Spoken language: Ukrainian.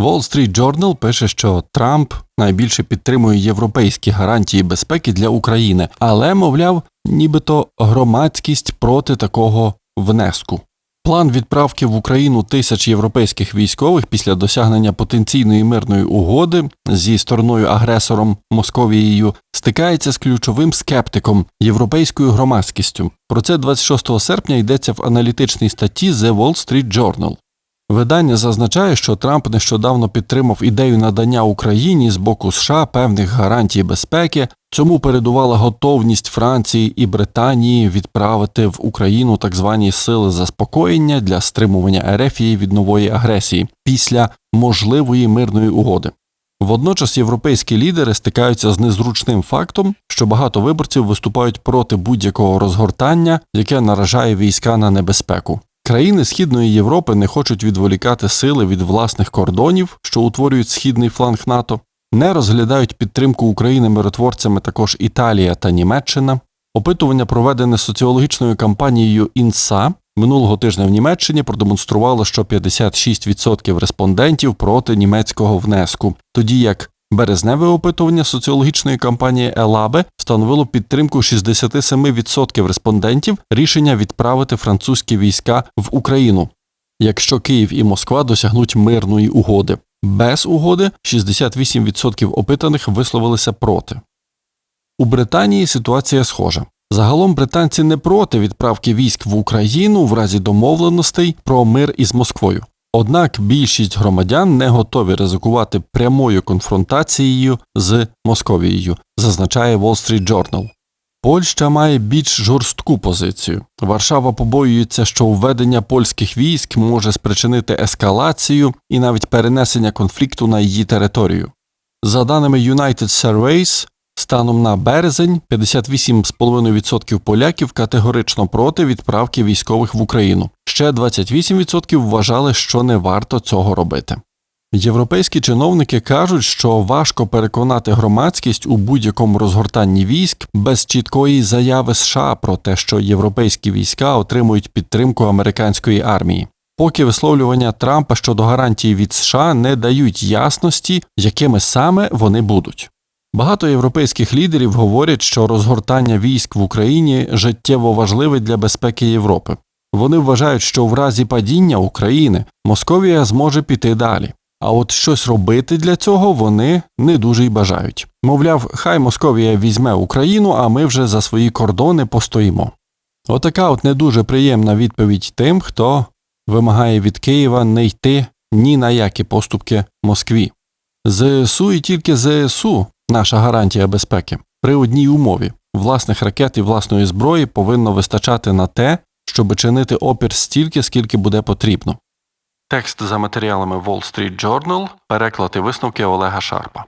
Wall Street Journal пише, що Трамп найбільше підтримує європейські гарантії безпеки для України, але, мовляв, нібито громадськість проти такого внеску. План відправки в Україну тисяч європейських військових після досягнення потенційної мирної угоди зі стороною агресором Московією стикається з ключовим скептиком європейською громадськістю. Про це 26 серпня йдеться в аналітичній статті The Wall Street Journal. Видання зазначає, що Трамп нещодавно підтримав ідею надання Україні з боку США певних гарантій безпеки. Цьому передувала готовність Франції і Британії відправити в Україну так звані сили заспокоєння для стримування Ерефії від нової агресії після можливої мирної угоди. Водночас європейські лідери стикаються з незручним фактом, що багато виборців виступають проти будь-якого розгортання, яке наражає війська на небезпеку. Країни Східної Європи не хочуть відволікати сили від власних кордонів, що утворюють східний фланг НАТО, не розглядають підтримку України миротворцями також Італія та Німеччина. Опитування, проведене соціологічною кампанією ІНСА минулого тижня в Німеччині, продемонструвало, що 56% респондентів проти німецького внеску, тоді як березневе опитування соціологічної кампанії Елабе встановило підтримку 67% респондентів рішення відправити французькі війська в Україну, якщо Київ і Москва досягнуть мирної угоди. Без угоди 68% опитаних висловилися проти. У Британії ситуація схожа. Загалом британці не проти відправки військ в Україну в разі домовленостей про мир із Москвою. Однак більшість громадян не готові ризикувати прямою конфронтацією з Московією, зазначає Wall Street Journal. Польща має більш жорстку позицію. Варшава побоюється, що введення польських військ може спричинити ескалацію і навіть перенесення конфлікту на її територію. За даними United Surveys, станом на березень 58,5% поляків категорично проти відправки військових в Україну. Ще 28% вважали, що не варто цього робити. Європейські чиновники кажуть, що важко переконати громадськість у будь-якому розгортанні військ без чіткої заяви США про те, що європейські війська отримують підтримку американської армії. Поки висловлювання Трампа щодо гарантій від США не дають ясності, якими саме вони будуть. Багато європейських лідерів говорять, що розгортання військ в Україні життєво важливе для безпеки Європи. Вони вважають, що в разі падіння України Московія зможе піти далі. А от щось робити для цього вони не дуже й бажають. Мовляв, хай Московія візьме Україну, а ми вже за свої кордони постоїмо. Отака от не дуже приємна відповідь тим, хто вимагає від Києва не йти ні на які поступки Москві. ЗСУ і тільки ЗСУ наша гарантія безпеки при одній умові власних ракет і власної зброї повинно вистачати на те, щоб чинити опір стільки, скільки буде потрібно. Текст за матеріалами Wall Street Journal, переклад і висновки Олега Шарпа.